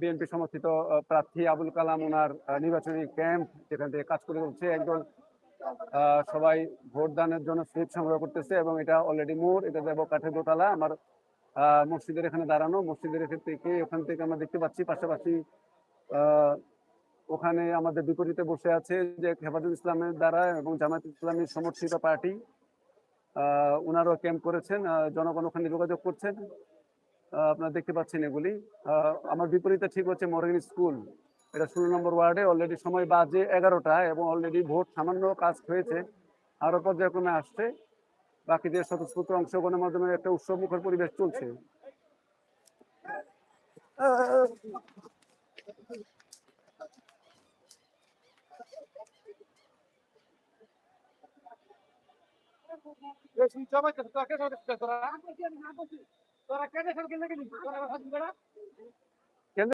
BNP সমর্থিত প্রার্থী আবুল কালাম ওনার নির্বাচনী ক্যাম্প যেখান থেকে কাজ করে চলছে। আহ, সবাই ভোট দানের জন্য স্লিপ সংগ্রহ করতেছে এবং এটা অলরেডি মোড় এটা দেবো কাঠের দোতলা। আমার মসজিদের এখানে দাঁড়ানো মসজিদের থেকে ওখান থেকে আমরা দেখতে পাচ্ছি পাশাপাশি ওখানে আমাদের বিপরীতে বসে আছে যে হেফাজুল ইসলামের দ্বারা এবং জামাত ইসলামী সমর্থিত পার্টি ওনারাও ক্যাম্প করেছেন জনগণ ওখানে যোগাযোগ করছেন। আপনারা দেখতে পাচ্ছেন এগুলি। আমার বিপরীতে ঠিক হচ্ছে মর্গেন স্কুল। এটা ষোলো নম্বর ওয়ার্ডে অলরেডি সময় বাজে এগারোটা এবং অলরেডি ভোট সামান্য কাজ হয়েছে। আরও পর্যায়ক্রমে আসছে। বাকিদের স্বতঃস্ফূর্ত অংশগ্রহণের মাধ্যমে একটা উৎসব মুখর পরিবেশ চলছে। তোরা কেটে সরকে লেগে তোরা